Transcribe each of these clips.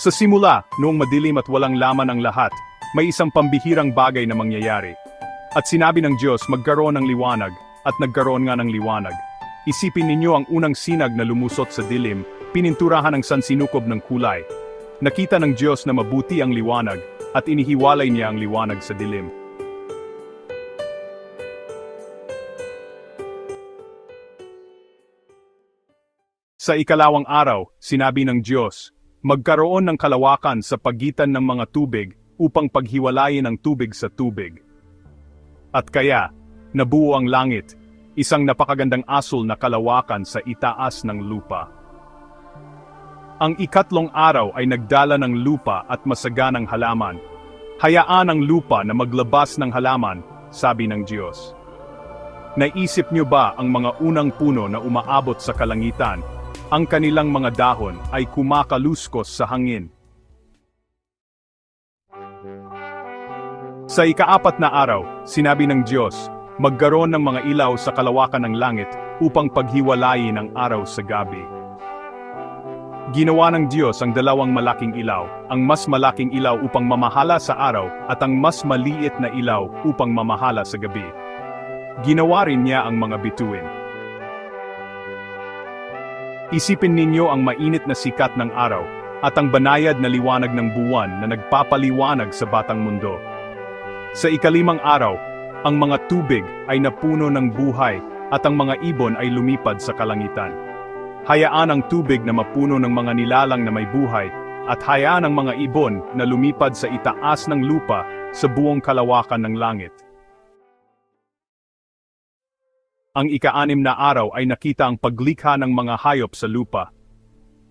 Sa simula, noong madilim at walang laman ang lahat, may isang pambihirang bagay na mangyayari. At sinabi ng Diyos magkaroon ng liwanag, at nagkaroon nga ng liwanag. Isipin ninyo ang unang sinag na lumusot sa dilim, pininturahan ng sansinukob ng kulay. Nakita ng Diyos na mabuti ang liwanag, at inihiwalay niya ang liwanag sa dilim. Sa ikalawang araw, sinabi ng Diyos, magkaroon ng kalawakan sa pagitan ng mga tubig upang paghiwalayin ang tubig sa tubig. At kaya, nabuo ang langit, isang napakagandang asul na kalawakan sa itaas ng lupa. Ang ikatlong araw ay nagdala ng lupa at masaganang halaman. Hayaan ang lupa na maglabas ng halaman, sabi ng Diyos. Naisip niyo ba ang mga unang puno na umaabot sa kalangitan ang kanilang mga dahon ay kumakaluskos sa hangin. Sa ikaapat na araw, sinabi ng Diyos, magkaroon ng mga ilaw sa kalawakan ng langit upang paghiwalayin ang araw sa gabi. Ginawa ng Diyos ang dalawang malaking ilaw, ang mas malaking ilaw upang mamahala sa araw at ang mas maliit na ilaw upang mamahala sa gabi. Ginawa rin niya ang mga bituin. Isipin ninyo ang mainit na sikat ng araw at ang banayad na liwanag ng buwan na nagpapaliwanag sa batang mundo. Sa ikalimang araw, ang mga tubig ay napuno ng buhay at ang mga ibon ay lumipad sa kalangitan. Hayaan ang tubig na mapuno ng mga nilalang na may buhay at hayaan ang mga ibon na lumipad sa itaas ng lupa sa buong kalawakan ng langit. Ang ika-anim na araw ay nakita ang paglikha ng mga hayop sa lupa.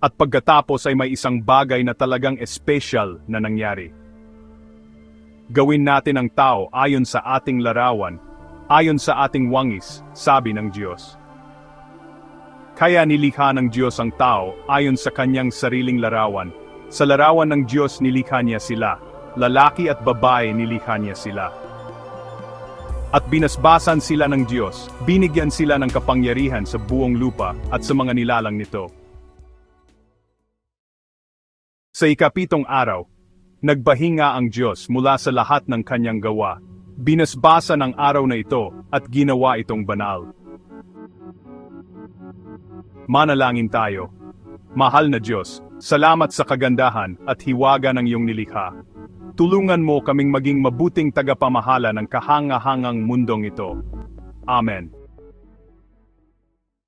At pagkatapos ay may isang bagay na talagang espesyal na nangyari. Gawin natin ang tao ayon sa ating larawan, ayon sa ating wangis, sabi ng Diyos. Kaya nilikha ng Diyos ang tao ayon sa kanyang sariling larawan. Sa larawan ng Diyos nilikha niya sila, lalaki at babae nilikha niya sila. At binasbasan sila ng Diyos, binigyan sila ng kapangyarihan sa buong lupa at sa mga nilalang nito. Sa ikapitong araw, nagbahinga ang Diyos mula sa lahat ng kanyang gawa, binasbasa ng araw na ito at ginawa itong banal. Manalangin tayo. Mahal na Diyos, salamat sa kagandahan at hiwaga ng iyong nilikha. Tulungan mo kaming maging mabuting tagapamahala ng kahangahangang mundong ito. Amen.